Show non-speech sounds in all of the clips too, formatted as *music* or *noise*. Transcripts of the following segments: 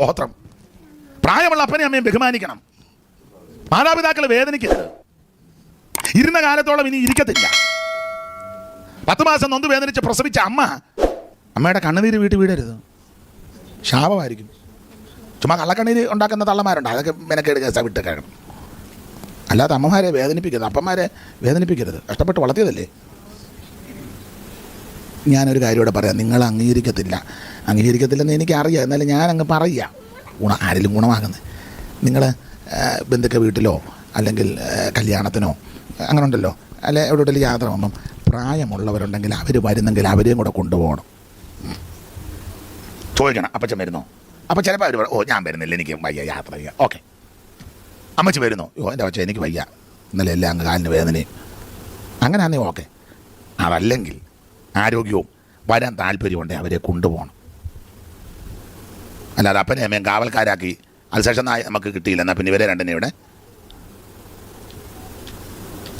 സ്തോത്രം പ്രായമുള്ള അപ്പനെ അമ്മയും ബഹുമാനിക്കണം. മാതാപിതാക്കളെ വേദനിക്കരുത്. ഇരുന്ന കാലത്തോളം ഇനി ഇരിക്കത്തില്ല. പത്ത് മാസം നൊന്ത് വേദനിച്ച് പ്രസവിച്ച അമ്മ അമ്മയുടെ കണ്ണുനീര് വീട്ടിൽ വീടരുത്. ശാപമായിരിക്കും. ചുമ്മാ കള്ളക്കണ്ണീര് ഉണ്ടാക്കുന്ന തള്ളമാരുണ്ട് അതൊക്കെ മെനക്കേട് കേസാ വിട്ട് കഴിയണം അല്ലാതെ അമ്മമാരെ വേദനിപ്പിക്കരുത്. അപ്പന്മാരെ വേദനിപ്പിക്കരുത്. കഷ്ടപ്പെട്ട് വളർത്തിയതല്ലേ? ഞാനൊരു കാര്യം ഇവിടെ പറയാം. നിങ്ങൾ അംഗീകരിക്കത്തില്ല. അംഗീകരിക്കത്തില്ലെന്ന് എനിക്കറിയാം. എന്നാലും ഞാൻ അങ്ങ് പറയുക ഗുണ ആരെങ്കിലും ഗുണമാകുന്നത്. നിങ്ങൾ ബന്ധുക്ക വീട്ടിലോ അല്ലെങ്കിൽ കല്യാണത്തിനോ അങ്ങനെ ഉണ്ടല്ലോ അല്ലെ എവിടെയെങ്കിലും യാത്ര ഒന്നും പ്രായമുള്ളവരുണ്ടെങ്കിൽ അവർ വരുന്നെങ്കിൽ അവരെയും കൂടെ കൊണ്ടുപോകണം. ചോദിക്കണം. അപ്പച്ചൻ വരുന്നോ? അപ്പം ചിലപ്പോൾ അവർ ഓ ഞാൻ വരുന്നില്ല. എനിക്ക് വയ്യ യാത്ര ചെയ്യാം ഓക്കെ. അമ്മച്ചി വരുന്നോ? ഓ എന്റെ അച്ഛൻ എനിക്ക് വയ്യ. ഇന്നലെ എല്ലാം അങ്ങ് കാലിന് വേദനയും. അങ്ങനെ ആണെങ്കിൽ ഓക്കെ. അതല്ലെങ്കിൽ ആരോഗ്യവും വരാൻ താല്പര്യമുണ്ടെങ്കിൽ അവരെ കൊണ്ടുപോകണം. അല്ലാതെ അപ്പനെ അമ്മയും കാവൽക്കാരാക്കി അതിനുശേഷം നായ നമുക്ക് കിട്ടിയില്ല എന്നാൽ പിന്നെ ഇവരെ രണ്ടിനെ ഇവിടെ.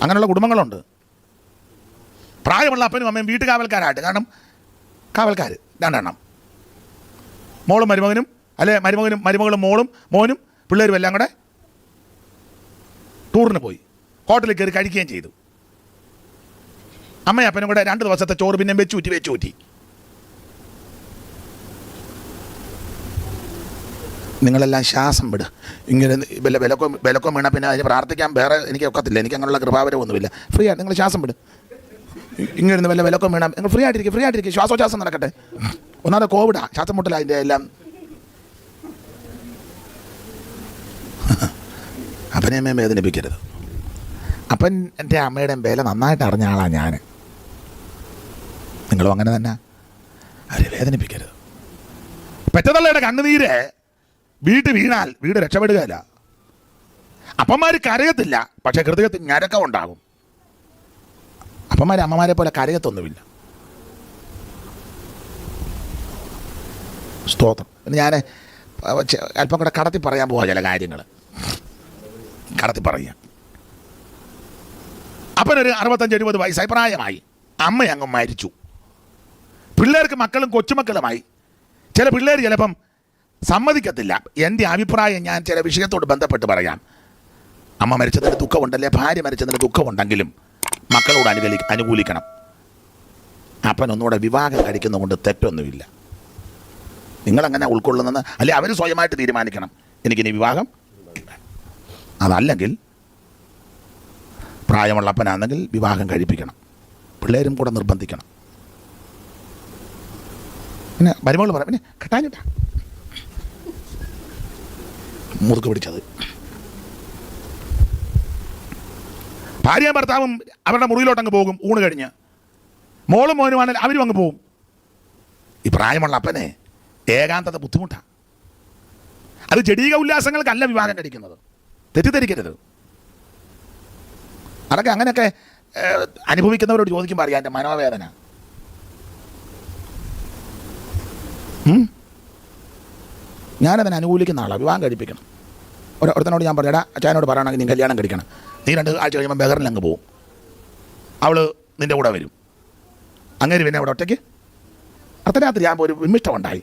അങ്ങനെയുള്ള കുടുംബങ്ങളുണ്ട്. പ്രായമുള്ള അപ്പനും അമ്മയും വീട്ടുകാവൽക്കാരായിട്ട് കാരണം കാവൽക്കാർ രണ്ടെണ്ണം. മോളും മരുമകനും അല്ലെ മരുമകനും മരുമകളും മോളും മോനും പിള്ളേരും എല്ലാം കൂടെ ടൂറിന് പോയി. ഹോട്ടലിൽ കയറി കഴിക്കുകയും ചെയ്തു. അമ്മയും അപ്പനും കൂടെ രണ്ട് ദിവസത്തെ ചോറ് പിന്നെ വെച്ചൂറ്റി വെച്ചൂറ്റി നിങ്ങളെല്ലാം ശ്വാസം വിട്. ഇങ്ങനെ വില വിലക്കോ വിലക്കോ വീണ പിന്നെ അതിന് പ്രാർത്ഥിക്കാൻ വേറെ എനിക്ക് ഒക്കത്തില്ല. എനിക്ക് അങ്ങനെയുള്ള കൃപാവരമൊന്നുമില്ല ഫ്രീ ആയിട്ട് നിങ്ങൾ ശ്വാസം വിട്. ഇങ്ങനെ വല്ല വിലക്കോ വീണാൽ നിങ്ങൾ ഫ്രീ ആയിട്ടിരിക്കും ഫ്രീ ആയിട്ടിരിക്കും. ശ്വാസോച്ഛ്വാസം നടക്കട്ടെ. ഒന്നാമത് കോവിഡാ ശ്വാസം മുട്ടല അതിന്റെ എല്ലാം. അപ്പനെയമ്മയും വേദനിപ്പിക്കരുത്. അപ്പൻ എന്റെ അമ്മയുടെയും വില നന്നായിട്ട് അറിഞ്ഞ ആളാണ് ഞാൻ നിങ്ങളും അങ്ങനെ തന്നെ. അവരെ വേദനിപ്പിക്കരുത്. പെറ്റതള്ളയുടെ കണ്ണുനീര് വീട്ടിൽ വീണാൽ വീട് രക്ഷപ്പെടുകയില്ല. അപ്പന്മാർ കരയത്തില്ല പക്ഷേ ഹൃദയത്തിൽ ഞരക്കം ഉണ്ടാകും. അപ്പന്മാർ അമ്മമാരെ പോലെ കരയത്തൊന്നുമില്ല. സ്തോത്രം. ഞാൻ അല്പം കൂടെ കടത്തി പറയാൻ പോവാ ചില കാര്യങ്ങൾ കടത്തി പറയാം. അപ്പനൊരു അറുപത്തഞ്ച് എഴുപത് വയസ്സായി പ്രായമായി. അമ്മ അങ്ങ് മരിച്ചു. പിള്ളേർക്ക് മക്കളും കൊച്ചുമക്കളുമായി. ചില പിള്ളേർ ചിലപ്പം സമ്മതിക്കത്തില്ല. എന്റെ അഭിപ്രായം ഞാൻ ചില വിഷയത്തോട് ബന്ധപ്പെട്ട് പറയാം. അമ്മ മരിച്ചതിന് ദുഃഖമുണ്ടല്ലേ? ഭാര്യ മരിച്ചതിന് ദുഃഖമുണ്ടെങ്കിലും മക്കളോട് അനുകലി അനുകൂലിക്കണം. അപ്പൻ ഒന്നുകൂടെ വിവാഹം കഴിക്കുന്നതുകൊണ്ട് തെറ്റൊന്നുമില്ല. നിങ്ങളങ്ങനെ ഉൾക്കൊള്ളുന്നെന്ന് അല്ലെ അവർ സ്വയമായിട്ട് തീരുമാനിക്കണം. എനിക്കിനി വിവാഹം അതല്ലെങ്കിൽ പ്രായമുള്ള അപ്പനാണെങ്കിൽ വിവാഹം കഴിപ്പിക്കണം. പിള്ളേരും കൂടെ നിർബന്ധിക്കണം. പിന്നെ മരുമകൾ പറയാം പിന്നെ കെട്ടാഞ്ഞിട്ട. മുറുക്ക് പിടിച്ചത് ഭാര്യയും ഭർത്താവും അവരുടെ മുറിയിലോട്ടങ്ങ് പോകും ഊണ് കഴിഞ്ഞ്. മോളും മോനുമാണെങ്കിൽ അവരും അങ്ങ് പോകും ഈ പ്രായമുള്ള അപ്പനെ ഏകാന്തത ബുദ്ധിമുട്ടാണ് അത് ജടീക ഉല്ലാസങ്ങൾക്കല്ല വിവാഹം കഴിക്കുന്നത്. തെറ്റിദ്ധരിക്കരുത്. അതൊക്കെ അങ്ങനെയൊക്കെ അനുഭവിക്കുന്നവരോട് ചോദിക്കുമ്പോൾ അറിയാം എന്റെ മനോവേദന. ഞാനതിനെ അനുകൂലിക്കുന്ന ആളാണ് വിവാഹം കഴിപ്പിക്കണം. ഒരു ഒരുത്തനോട് ഞാൻ പറഞ്ഞു അച്ഛനോട് പറയുകയാണെങ്കിൽ നീ കല്യാണം കഴിക്കണം. നീ രണ്ട് ആഴ്ച കഴിയുമ്പോൾ ബഹറിൽ അങ്ങ് പോവും. അവൾ നിന്റെ കൂടെ വരും. അങ്ങനെ പിന്നെ അവിടെ ഒറ്റയ്ക്ക്? അർദ്ധരാത്രി ഞാൻ ഒരു വിമ്മിഷ്ടമുണ്ടായി.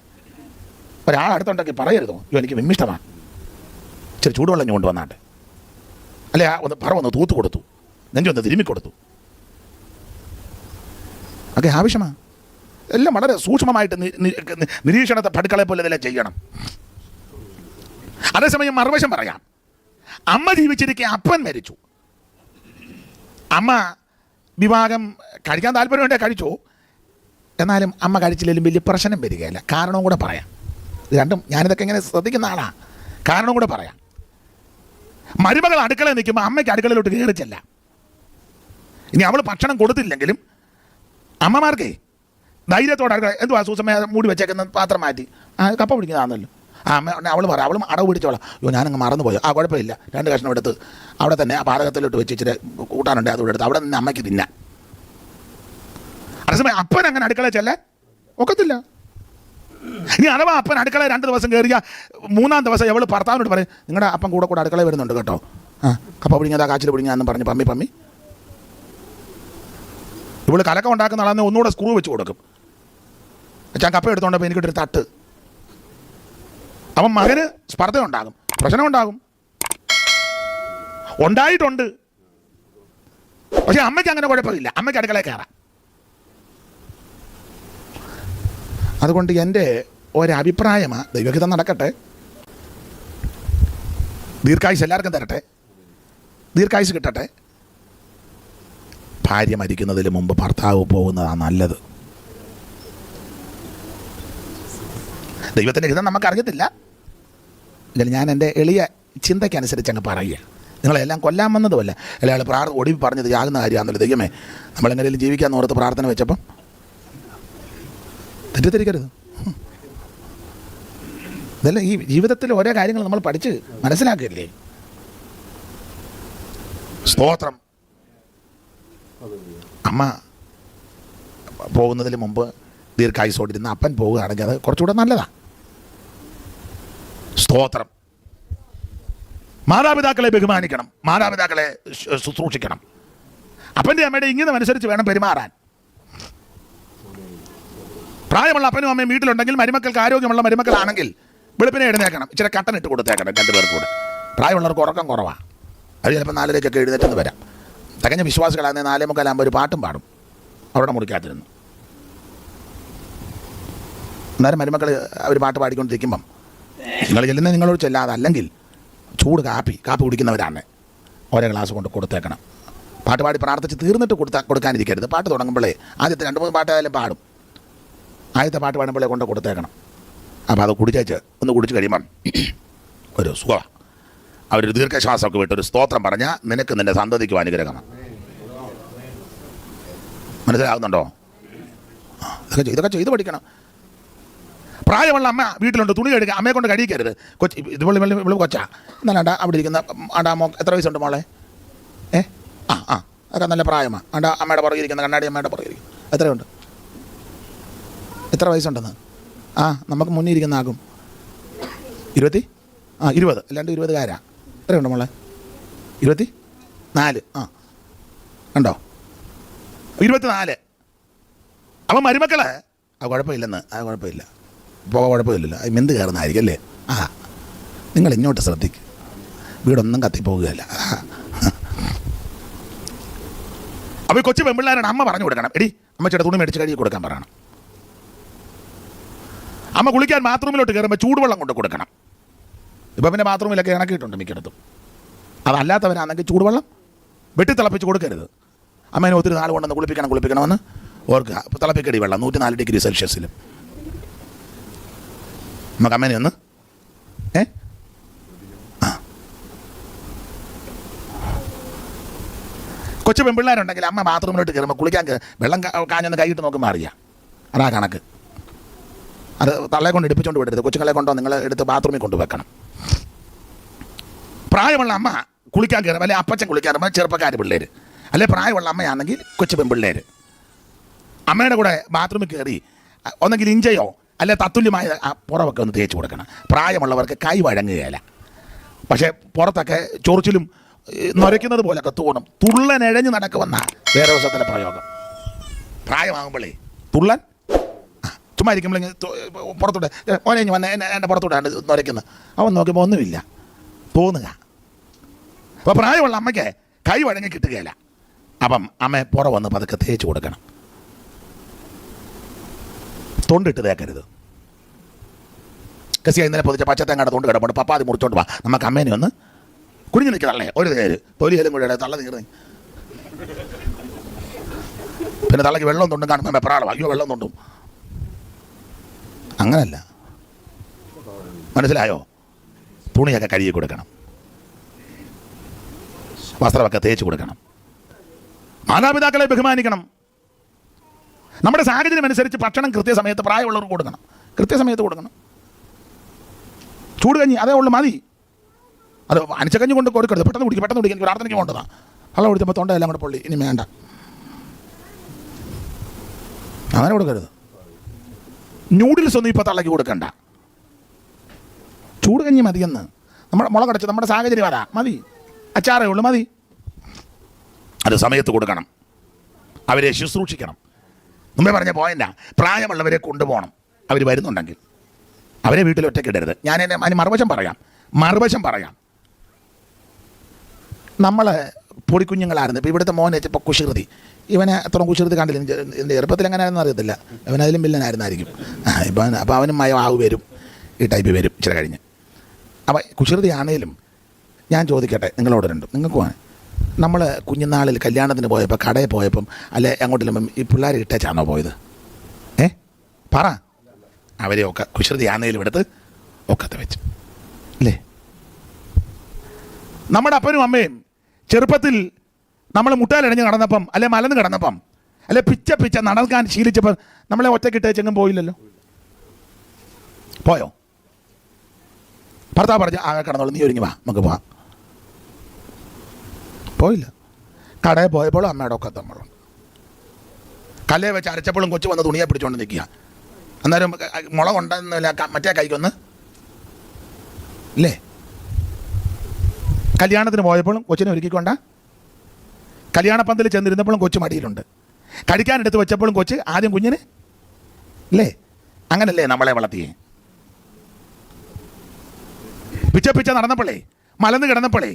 ഒരാൾ അടുത്തുണ്ടെങ്കിൽ പറയരുതോ? അയ്യോ എനിക്ക് വിമ്മിഷ്ടമാണ്. ഇച്ചിരി ചൂടുവെള്ളം കൊണ്ട് വന്നാട്ടെ അല്ലെ ഒന്ന് പറ ഒന്ന് തൂത്ത് കൊടുത്തു. നെഞ്ചൊന്ന് തിരുമ്മി കൊടുത്തു. ഒക്കെ ആവശ്യമാണ് എല്ലാം വളരെ സൂക്ഷ്മമായിട്ട് നിരീക്ഷണത്തെ പടുക്കളെ പോലെ ഇതെല്ലാം ചെയ്യണം. അതേസമയം മറുവശം പറയാം. അമ്മ ജീവിച്ചിരിക്കെ അപ്പൻ മരിച്ചു. അമ്മ വിവാഹം കഴിക്കാൻ താല്പര്യമുണ്ടെ കഴിച്ചു. എന്നാലും അമ്മ കഴിച്ചില്ലെങ്കിലും വലിയ പ്രശ്നം വരികയില്ല. കാരണവും കൂടെ പറയാം. രണ്ടും ഞാനിതൊക്കെ ഇങ്ങനെ ശ്രദ്ധിക്കുന്ന ആളാണ് കാരണം കൂടെ പറയാം. മരുമകൾ അടുക്കളയിൽ നിൽക്കുമ്പോൾ അമ്മയ്ക്ക് അടുക്കളയിലോട്ട് കയറിച്ചല്ല ഇനി അവൾ ഭക്ഷണം കൊടുത്തില്ലെങ്കിലും അമ്മമാർക്കേ ധൈര്യത്തോടെ അടുക്കള എന്തുവാ സൂസമ്മ മൂടി വെച്ചേക്കുന്ന പാത്രം മാറ്റി. കപ്പ പിടിക്കുന്നതാണല്ലോ. അമ്മ അവൾ പറയാം അവളും അടവ് പിടിച്ചോളാം അയ്യോ ഞാനങ്ങ് മറന്നുപോയോ. ആ കുഴപ്പമില്ല. രണ്ട് കഷ്ണം എടുത്ത് അവിടെ തന്നെ ആ പാതകത്തിലോട്ട് വെച്ച് ഇച്ചിരി കൂട്ടാനുണ്ട് അതുകൂടെ എടുത്ത് അവിടെ നിന്ന് അമ്മയ്ക്ക് തിന്നാൻ. അതേസമയം അപ്പൻ അങ്ങനെ അടുക്കള ചെല്ലാൻ ഒക്കത്തില്ല. ഇനി അഥവാ അപ്പൻ അടുക്കള രണ്ട് ദിവസം കയറിയ മൂന്നാം ദിവസം എവൾ ഭർത്താവിനോട് പറയും നിങ്ങളുടെ അപ്പം കൂടെ കൂടെ അടുക്കള വരുന്നുണ്ട് കേട്ടോ. ആ കപ്പ പിടിഞ്ഞാൽ കാച്ചിൽ പിടിങ്ങാന്ന് പറഞ്ഞു പമ്മി പമ്മി. ഇവൾ കലക്കം ഉണ്ടാക്കുന്ന ആളാന്ന് ഒന്നുകൂടെ സ്ക്രൂ വെച്ച് കൊടുക്കും. ഞാൻ കപ്പ എടുത്തോണ്ടപ്പോൾ എനിക്കിട്ടൊരു തട്ട്. അവൻ മകന് സ്പർദ്ധ ഉണ്ടാകും പ്രശ്നം ഉണ്ടാകും ഉണ്ടായിട്ടുണ്ട്. പക്ഷെ അമ്മയ്ക്ക് അങ്ങനെ കുഴപ്പമില്ല. അമ്മയ്ക്ക് അടുക്കള കയറാം. അതുകൊണ്ട് എന്റെ ഒരഭിപ്രായമാണ് ദൈവഹിതം നടക്കട്ടെ. ദീർഘായുസ് എല്ലാവർക്കും തരട്ടെ. ദീർഘായുസ് കിട്ടട്ടെ. ഭാര്യ മരിക്കുന്നതിന് മുമ്പ് ഭർത്താവ് പോകുന്നതാണ് നല്ലത്. ദൈവത്തിന്റെ ഹിതം നമുക്കറിയത്തില്ല. എങ്കിലും ഞാൻ എന്റെ എളിയ ചിന്തയ്ക്കനുസരിച്ച് അങ്ങ് പറയുക. നിങ്ങളെല്ലാം കൊല്ലാൻ വന്നതുമല്ല. അയാൾ പ്രാർ ഒടിവ് പറഞ്ഞത് യാകുന്ന കാര്യമാണെന്നല്ലോ? ദൈവമേ നമ്മളെങ്ങനെയും ജീവിക്കാൻ ഓർത്ത് പ്രാർത്ഥന വെച്ചപ്പം? തെറ്റിദ്ധരിക്കരുത്. ഇതല്ല ഈ ജീവിതത്തിൽ ഓരോ കാര്യങ്ങൾ നമ്മൾ പഠിച്ച് മനസ്സിലാക്കില്ലേ സ്തോത്രം. അമ്മ പോകുന്നതിന് മുമ്പ് ദീർഘായുസോടിരുന്ന അപ്പൻ പോവുകയാണെങ്കിൽ അത് കുറച്ചുകൂടെ നല്ലതാണ് സ്തോത്രം. മാതാപിതാക്കളെ ബഹുമാനിക്കണം. മാതാപിതാക്കളെ ശുശ്രൂഷിക്കണം അപ്പന്റെ അമ്മയുടെ ഇങ്ങനെ അനുസരിച്ച് വേണം പെരുമാറാൻ. പ്രായമുള്ള അപ്പനും അമ്മയും വീട്ടിലുണ്ടെങ്കിൽ മരുമക്കൾക്ക് ആരോഗ്യമുള്ള മരുമക്കളാണെങ്കിൽ വെളുപ്പിനെ എഴുന്നേക്കണം ഇച്ചിരി കട്ടൻ ഇട്ട് കൊടുത്തേക്കണം രണ്ടുപേർക്ക് കൂടെ. പ്രായമുള്ളവർക്ക് ഉറക്കം കുറവാണ് അത് ചിലപ്പോൾ നാലരയ്ക്കൊക്കെ എഴുന്നേറ്റെന്ന് വരാം. തികഞ്ഞ വിശ്വാസികളാണ് നാലേ മുക്കാലാകുമ്പോൾ ഒരു പാട്ടും പാടും. അവരുടെ മുറിക്കാത്തിരുന്നു അന്നേരം മരുമക്കൾ അവർ പാട്ട് പാടിക്കൊണ്ടിരിക്കുമ്പം നിങ്ങൾ ചെല്ലുന്നത് നിങ്ങളോട് ചെല്ലാതെ അല്ലെങ്കിൽ ചൂട് കാപ്പി കാപ്പി കുടിക്കുന്നവരാണ്. ഓരോ ഗ്ലാസ് കൊണ്ട് കൊടുത്തേക്കണം. പാട്ട് പാടി പ്രാർത്ഥിച്ച് തീർന്നിട്ട് കൊടുത്താൽ കൊടുക്കാനിരിക്കരുത്. പാട്ട് തുടങ്ങുമ്പോഴേ ആദ്യത്തെ രണ്ട് മൂന്ന് പാട്ടായാലും പാടും. ആദ്യത്തെ പാട്ട് പാടുമ്പോഴേ കൊണ്ട് കൊടുത്തേക്കണം. അപ്പോൾ അത് കുടിച്ചേച്ച് ഒന്ന് കുടിച്ച് കഴിയുമ്പം *clears throat* ഒരു സുഖമാണ് അവരൊരു ദീർഘശ്വാസമൊക്കെ വിട്ട് ഒരു സ്തോത്രം പറഞ്ഞാൽ നിനക്ക് നിന്നെ സന്തതിക്കും അനുഗ്രഹമാണ് മനസ്സിലാകുന്നുണ്ടോ ഇതൊക്കെ ഇതൊക്കെ ചെയ്ത് പഠിക്കണം. പ്രായമുള്ള അമ്മ വീട്ടിലുണ്ട് തുണി കഴുകുക അമ്മയെ കൊണ്ട് കഴിക്കരുത് കൊച്ചി ഇതുപോലെ വെള്ളി കൊച്ചാ. എന്നാലാണ്ട അവിടെ ഇരിക്കുന്ന ആണ്ടാ മോ എത്ര വയസ്സുണ്ട് മോളെ? ഏ? ആ ആ. അതൊക്കെ നല്ല പ്രായമാണ് ആണ്ടാ അമ്മയുടെ പുറകെ ഇരിക്കുന്ന കണ്ണാടി അമ്മയുടെ പുറകെ ഇരിക്കും എത്രയുണ്ട്? എത്ര വയസ്സുണ്ടെന്ന്? ആ നമുക്ക് മുന്നിൽ ഇരിക്കുന്ന ആകും. ഇരുപത്തി? ആ ഇരുപത്. അല്ലാണ്ട് ഇരുപതുകാരാ. എത്രയുണ്ട് മോളെ? ഇരുപത്തി? നാല്. ആ. കണ്ടോ? ഇരുപത്തിനാല്. അവൻ മരുമക്കളെ? ആ കുഴപ്പമില്ലെന്ന്. ആ കുഴപ്പമില്ല. പോകാൻ കുഴപ്പമില്ലല്ലോ. മെന്ത് കയറുന്നതായിരിക്കും അല്ലേ? ആ നിങ്ങൾ ഇങ്ങോട്ട് ശ്രദ്ധിക്കും. വീടൊന്നും കത്തിപ്പോകുകയല്ല. അപ്പോൾ ഈ കൊച്ചു പെമ്പിള്ളാരാണ് അമ്മ പറഞ്ഞു കൊടുക്കണം. എടി അമ്മച്ചിയുടെ തുണി മേടിച്ച് കഴുകി കൊടുക്കാൻ പറയണം. അമ്മ കുളിക്കാൻ ബാത്റൂമിലോട്ട് കയറുമ്പോൾ ചൂടുവെള്ളം കൊണ്ട് കൊടുക്കണം. ഇപ്പം പിന്നെ ബാത്റൂമിലൊക്കെ ഇണക്കിയിട്ടുണ്ട് മിക്കയിടത്തും. അതല്ലാത്തവരാണെങ്കിൽ ചൂടുവെള്ളം വെട്ടി വെട്ടിത്തിളപ്പിച്ച് കൊടുക്കരുത്. അമ്മേനെ ഒത്തിരി നാൾ കൊണ്ടൊന്ന് കുളിപ്പിക്കണം കുളിപ്പിക്കണമെന്ന് ഓർക്കുക. അപ്പോൾ തിളപ്പിക്കടി വെള്ളം നൂറ്റി നാല് ഡിഗ്രി സെൽഷ്യസിലും. നമുക്ക് അമ്മേനെ ഒന്ന്. ഏ? ആ. കൊച്ചു പെൺപിള്ളേരുണ്ടെങ്കിൽ അമ്മ ബാത്റൂമിലോട്ട് കയറുമ്പോൾ കുളിക്കാൻ വെള്ളം കാഞ്ഞൊന്ന് കൈയിട്ട് നോക്കുമ്പോൾ അറിയാം. അതാ കണക്ക്. അത് തള്ളെ കൊണ്ട് എടുപ്പിച്ചുകൊണ്ട് വിടരുത്. കൊച്ചുങ്ങളെ കൊണ്ടോ നിങ്ങൾ എടുത്ത് ബാത്റൂമിൽ കൊണ്ട് വെക്കണം. പ്രായമുള്ള അമ്മ കുളിക്കാൻ കയറും. അല്ലെ അപ്പച്ചൻ കുളിക്കാൻ കയറുമ്പോൾ ചെറുപ്പക്കാർ പിള്ളേർ അല്ലെ പ്രായമുള്ള അമ്മയാണെങ്കിൽ കൊച്ചു പെൺപിള്ളേർ അമ്മയുടെ കൂടെ ബാത്റൂമിൽ കയറി ഒന്നെങ്കിൽ ഇഞ്ചയോ അല്ലെ തത്തുല്യമായ പുറമൊക്കെ ഒന്ന് തേച്ച് കൊടുക്കണം. പ്രായമുള്ളവർക്ക് കൈ വഴങ്ങുകയില്ല. പക്ഷേ പുറത്തൊക്കെ ചൊറിച്ചിലും നുരയ്ക്കുന്നത് പോലൊക്കെ തോന്നും. തുള്ളനെഴഞ്ഞ് നടക്കുമെന്ന വേറെ ദിവസത്തിലെ പ്രയോഗം. പ്രായമാകുമ്പോഴേ തുള്ളൻ? ചുമ്മാ ഇരിക്കുമ്പോഴേ പുറത്തൂടെ ഓനഞ്ഞ് വന്ന് എന്നെ എന്റെ പുറത്തോട്ടാണ് നുരയ്ക്കുന്നത് അവൻ നോക്കുമ്പോൾ ഒന്നുമില്ല. തോന്നുക. അപ്പോൾ പ്രായമുള്ള അമ്മയ്ക്ക് കൈ വഴങ്ങി കിട്ടുകയില്ല. അപ്പം അമ്മ പുറം വന്ന് പതുക്കെ തേച്ച് കൊടുക്കണം. തൊണ്ടിട്ട് തേക്കരുത്. കസിയ ഇന്നലെ പൊതിച്ച പച്ചത്തേങ്ങയുടെ തൊണ്ട് കിടപ്പുണ്ട്. പപ്പാതി മുറിച്ചോണ്ട് വാ. നമുക്ക് അമ്മേനെ ഒന്ന് കുഞ്ഞു നിൽക്കുക തള്ളേ. ഒരു നേര് തൊലിയിലും കൂടെ തള്ള നീർന്ന് പിന്നെ തള്ളക്ക് വെള്ളം തൊണ്ടും കാണുന്ന പ്രാളം അയ്യോ വെള്ളം തൊണ്ടും. അങ്ങനല്ല. മനസ്സിലായോ? തുണിയൊക്കെ കഴുകി കൊടുക്കണം. വസ്ത്രമൊക്കെ തേച്ച് കൊടുക്കണം. മാതാപിതാക്കളെ ബഹുമാനിക്കണം. നമ്മുടെ സാഹചര്യം അനുസരിച്ച് ഭക്ഷണം കൃത്യസമയത്ത് പ്രായമുള്ളവർക്ക് കൊടുക്കണം. കൃത്യസമയത്ത് കൊടുക്കണം. ചൂട് കഞ്ഞി അതേ ഉള്ളു മതി. അത് കഞ്ഞി കൊണ്ട് കൊടുക്കരുത് പെട്ടെന്ന് കുടിക്കും പെട്ടെന്ന് കുടിക്കും. പ്രാർത്ഥനയ്ക്ക് കൊണ്ടതാണ് വെള്ളം കുടിച്ചപ്പോൾ തൊണ്ട എല്ലാം കൂടെ പൊള്ളി. ഇനി വേണ്ട. അങ്ങനെ കൊടുക്കരുത്. ന്യൂഡിൽസ് ഒന്നും ഇപ്പോൾ തള്ളക്കി കൊടുക്കണ്ട. ചൂട് കഞ്ഞി മതിയെന്ന്. നമ്മുടെ മുളകടച്ച് നമ്മുടെ സാഹചര്യം അതാ മതി. അച്ചാറേ ഉള്ളു മതി. അത് സമയത്ത് കൊടുക്കണം. അവരെ ശുശ്രൂഷിക്കണം. മുമ്പേ പറഞ്ഞ പോയിന്റാ പ്രായമുള്ളവരെ കൊണ്ടുപോകണം. അവർ വരുന്നുണ്ടെങ്കിൽ. അവരെ വീട്ടിൽ ഒറ്റയ്ക്ക് ഇടരുത്. ഞാൻ എന്നെ അതിന് മറുവശം പറയാം. മറുവശം പറയാം. നമ്മൾ പൊടിക്കുഞ്ഞുങ്ങളായിരുന്നു. ഇപ്പോൾ ഇവിടുത്തെ മോനെ ഇപ്പോൾ കുശൃതി ഇവനെ അത്ര കുശൃതി കണ്ടില്ല. എന്റെ ചെറുപ്പത്തിൽ എങ്ങനെയാണെന്ന് അറിയത്തില്ല. അവനതിലും വില്ലനായിരുന്നായിരിക്കും. ഇപ്പം അപ്പോൾ അവനും മയം ആവ് വരും. ഈ ടൈപ്പ് വരും. ചില കഴിഞ്ഞ്. അപ്പം കുശൃതി ആണേലും ഞാൻ ചോദിക്കട്ടെ നിങ്ങളോട് രണ്ടും. നിങ്ങൾക്ക് വേണം നമ്മൾ കുഞ്ഞുനാളിൽ കല്യാണത്തിന് പോയപ്പോൾ കടയിൽ പോയപ്പം അല്ലെ അങ്ങോട്ടില്ലുമ്പം ഈ പിള്ളേർ ഇട്ടേച്ചാണോ പോയത്? ഏ? പറ. അവരെയൊക്കെ കുശൃതി ആനയിലും എടുത്ത് ഒക്കത്തെ വെച്ച്. അല്ലേ? നമ്മുടെ അപ്പനും അമ്മയും ചെറുപ്പത്തിൽ നമ്മൾ മുട്ടാലടഞ്ഞ് കടന്നപ്പം അല്ലെ മലന്ന് കടന്നപ്പം അല്ലെ പിച്ച പിച്ച നടക്കാൻ ശീലിച്ചപ്പം നമ്മളെ ഒറ്റക്കിട്ട് ചെങ്ങും പോയില്ലല്ലോ? പോയോ? ഭർത്താവ് പറഞ്ഞ ആ കടന്നോളൂ നീ ഒരുങ്ങി വാ നമുക്ക് പോവാം. പോയില്ല. കടയിൽ പോയപ്പോഴും അമ്മയുടെ ഒക്കെ നമ്മളുണ്ട് കല്ലേ വെച്ച് അരച്ചപ്പോഴും കൊച്ചു വന്ന് തുണിയെ പിടിച്ചുകൊണ്ട് നിൽക്കുക അന്നേരം മുള കൊണ്ടെന്നില്ല മറ്റേ കൈക്കൊന്ന് ഇല്ലേ? കല്യാണത്തിന് പോയപ്പോഴും കൊച്ചിനെ ഒരുക്കിക്കൊണ്ട. കല്യാണപ്പന്തൽ ചെന്നിരുന്നപ്പോഴും കൊച്ചു മടിയിലുണ്ട്. കഴിക്കാനെടുത്ത് വെച്ചപ്പോഴും കൊച്ച് ആദ്യം കുഞ്ഞിന് ഇല്ലേ? അങ്ങനല്ലേ നമ്മളെ വളർത്തിയേ? പിച്ച പിച്ച നടന്നപ്പോഴേ മലന്ന് കിടന്നപ്പോഴേ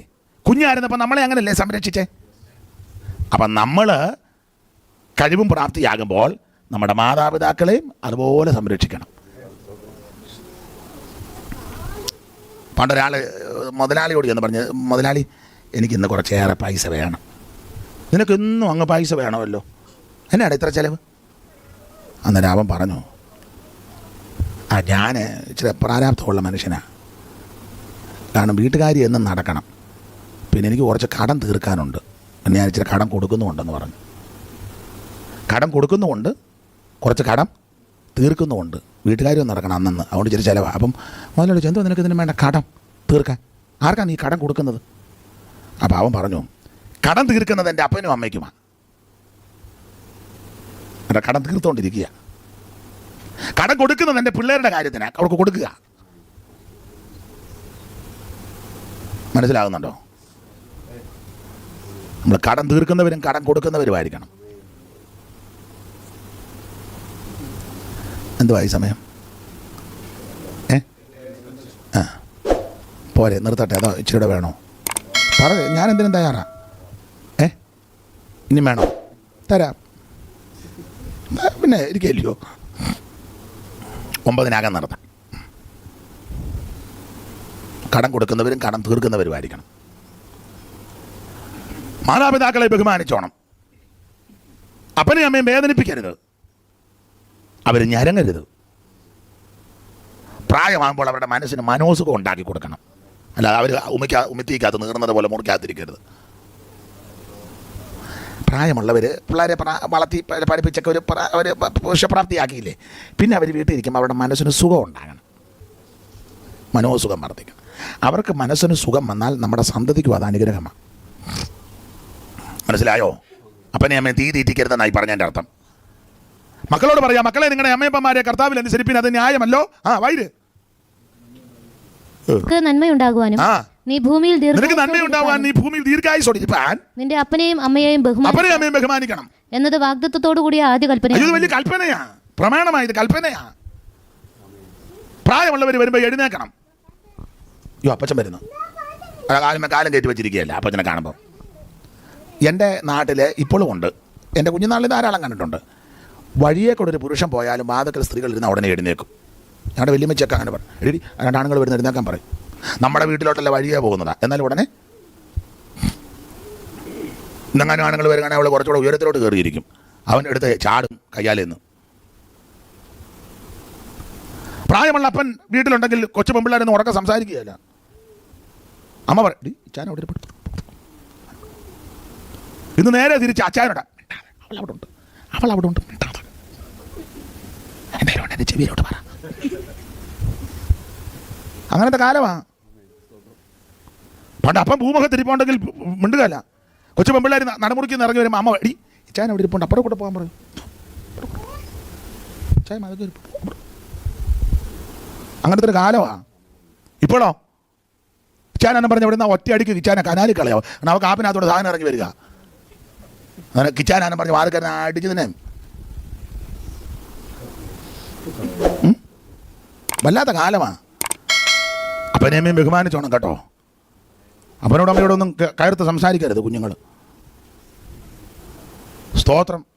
കുഞ്ഞായിരുന്നപ്പോൾ നമ്മളെ അങ്ങനല്ലേ സംരക്ഷിച്ചേ? അപ്പം നമ്മൾ കഴിവും പ്രാപ്തിയാകുമ്പോൾ നമ്മുടെ മാതാപിതാക്കളെയും അതുപോലെ സംരക്ഷിക്കണം. പണ്ടൊരാൾ മുതലാളിയോട് എന്ന് പറഞ്ഞ് മുതലാളി എനിക്കിന്ന് കുറച്ചേറെ പൈസ വേണം. നിനക്ക് ഇന്നും അങ്ങ് പൈസ വേണമല്ലോ. എന്നാണ് ഇത്ര ചിലവ്? അന്നേരം അവൻ പറഞ്ഞു ആ ഞാൻ ഇച്ചിരി പ്രാരാബ്ധമുള്ള മനുഷ്യനാണ് കാരണം വീട്ടുകാരി എന്നും നടക്കണം. പിന്നെ എനിക്ക് കുറച്ച് കടം തീർക്കാനുണ്ട്. ഞാൻ ഇച്ചിരി കടം കൊടുക്കുന്നുമുണ്ടെന്ന് പറഞ്ഞു. കടം കൊടുക്കുന്നുമുണ്ട് കുറച്ച് കടം തീർക്കുന്നുമുണ്ട്. വീട്ടുകാരും നടക്കണം അന്നെന്ന്. അതുകൊണ്ട് ചെറിയ ചിലവാണ് അപ്പം മുതലോട് ചെന്തു നിനക്ക് ഇതിന് വേണ്ട കടം തീർക്കാൻ? ആർക്കാണ് നീ കടം കൊടുക്കുന്നത്? അപ്പം അവൻ പറഞ്ഞു കടം തീർക്കുന്നത് എന്റെ അപ്പനും അമ്മയ്ക്കുമാണ് എന്റെ കടം തീർത്തുകൊണ്ടിരിക്കുക കടം കൊടുക്കുന്നത് എന്റെ പിള്ളേരുടെ കാര്യത്തിനാണ് അവർക്ക് കൊടുക്കുക. മനസ്സിലാകുന്നുണ്ടോ? നമ്മൾ കടം തീർക്കുന്നവരും കടം കൊടുക്കുന്നവരുമായിരിക്കണം. എന്തുവായി സമയം? ഏ? ആ. പോരെ നിർത്തട്ടെ. അതോ ഇച്ചിരിയുടെ വേണോ? പറ ഞാൻ എന്തിനും തയ്യാറാ? ഏ? ഇനി വേണോ? തരാം. പിന്നെ ഇരിക്കല്ലോ ഒമ്പതിനകം നടത്താം. കടം കൊടുക്കുന്നവരും കടം തീർക്കുന്നവരുമായിരിക്കണം മാതാപിതാക്കളെ ബഹുമാനിച്ചോണം. അപ്പനെയും അമ്മയും വേദനിപ്പിക്കരുത്. അവർ ഞരങ്ങരുത്. പ്രായമാകുമ്പോൾ അവരുടെ മനസ്സിന് മനോസുഖം ഉണ്ടാക്കി കൊടുക്കണം. അല്ലാതെ അവർ ഉമിക്ക ഉമിത്തിക്കകത്ത് നീർന്നത് പോലെ മുറിക്കാത്തിരിക്കരുത് പ്രായമുള്ളവർ പിള്ളേരെ വളർത്തി പഠിപ്പിച്ചൊക്കെ ഒരു ഒരു പുരുഷപ്രാപ്തിയാക്കിയില്ലേ പിന്നെ അവർ വീട്ടിൽ ഇരിക്കുമ്പോൾ അവരുടെ മനസ്സിന് സുഖം ഉണ്ടാകണം. മനോസുഖം വർദ്ധിക്കണം. അവർക്ക് മനസ്സിന് സുഖം വന്നാൽ നമ്മുടെ സന്തതിക്കും അത് അനുഗ്രഹമാണ് മനസ്സിലായോ? അപ്പനെ ഞാൻ തീ തീറ്റിക്കരുതെന്നായി പറഞ്ഞതിന്റെ അർത്ഥം. മക്കളോട് പറയാം മക്കളെ നിങ്ങളുടെ അമ്മയപ്പന്മാരെ കർത്താവിൽ അനുസരിപ്പിൻ അത് ന്യായമല്ലോ. ആ വൈര്. നന്മയുണ്ടാകുവാനും നീ ഭൂമിയിൽ നിനക്ക് നന്മയുണ്ടാവാൻ നീ ഭൂമിയിൽ നിന്റെ അപ്പനെയും അമ്മയെയും അപ്പനെയും അപ്പനെ അമ്മയും ബഹുമാനിക്കണം. എന്നത് വാഗ്ദത്വത്തോടു കൂടിയ ആദ്യ കൽപ്പന ഇത് വലിയ കൽപ്പനയാ. പ്രമാണമായി ഇത് കൽപ്പനയാ. പ്രായമുള്ളവർ വരുമ്പോൾ എഴുന്നേക്കണം. അയ്യോ അപ്പച്ചൻ വരുന്നു. കാലം കാലം കയറ്റി വെച്ചിരിക്കുകയല്ല അപ്പച്ചനെ കാണുമ്പോൾ എന്റെ നാട്ടിൽ ഇപ്പോഴും ഉണ്ട്. എന്റെ കുഞ്ഞുനാളിൽ ധാരാളം കണ്ടിട്ടുണ്ട്. വഴിയെ കൂടെ ഒരു പുരുഷൻ പോയാലും വാതക്കൽ സ്ത്രീകൾ ഇരുന്ന് ഉടനെ എഴുന്നേക്കും ഞങ്ങളുടെ വലിയമ്മച്ചൊക്കെ അങ്ങനെ പറയും. എഴുതി രണ്ടാണുങ്ങൾ വരുന്ന എഴുന്നേക്കാൻ പറയും. നമ്മുടെ വീട്ടിലോട്ടല്ല വഴിയേ പോകുന്നതാ? എന്നാൽ ഉടനെ നിങ്ങാനും ആണുങ്ങൾ വരികയാണെങ്കിൽ അവൾ കുറച്ചുകൂടെ ഉയരത്തിലോട്ട് കയറിയിരിക്കും. അവൻ എടുത്ത് ചാടും കയ്യാലെന്ന് പ്രായമുള്ള അപ്പൻ വീട്ടിലുണ്ടെങ്കിൽ കൊച്ചു പെമ്പിള്ളാരൊന്നും ഉറക്കം സംസാരിക്കുകയല്ല. അമ്മ പറ "ഡി, അവിടെ ഇരിപ്പുണ്ട്." ഇന്ന് നേരെ തിരിച്ച് അച്ചായനോട് അവൾ അവിടെ ഉണ്ട്. അവൾ അവിടെ ഉണ്ട്. ഉണ്ട് എന്റെ ചെവിയിലോട്ട് പറ. അങ്ങനത്തെ കാലമാ. പണ്ട് അപ്പം ഭൂമുഖത്ത് ഇരിപ്പുണ്ടെങ്കിൽ മിണ്ടുകയല്ല. കൊച്ചു പെമ്പിള്ളേർ നടമുറിക്ക് ഇറങ്ങി വരുമ്പോൾ അമ്മ അടി ചാൻ അവിടെ ഇരിപ്പുണ്ട്. അപ്പുറം കൂടെ പോകാൻ പറയും. ചായ അങ്ങനത്തെ ഒരു കാലമാ. ഇപ്പോഴോ? കിച്ചാനെന്ന് പറഞ്ഞ ഇവിടെ നിന്ന് ഒറ്റ അടിക്ക് കിച്ചാനെ കനാലി കളയാവും? കാരണം അവ കാപ്പിനകത്തോടെ സാധനം ഇറങ്ങി വരിക. അങ്ങനെ കിച്ചാനാനും പറഞ്ഞു വാതിക്കരനെ അടിച്ചു തന്നെ? വല്ലാത്ത കാലമാണ്. അപ്പനെയും അമ്മയും ബഹുമാനിച്ചോണം കേട്ടോ. അപ്പനോട് അമ്മയോടൊന്നും ക- കയർത്ത് സംസാരിക്കരുത് കുഞ്ഞുങ്ങൾ സ്തോത്രം.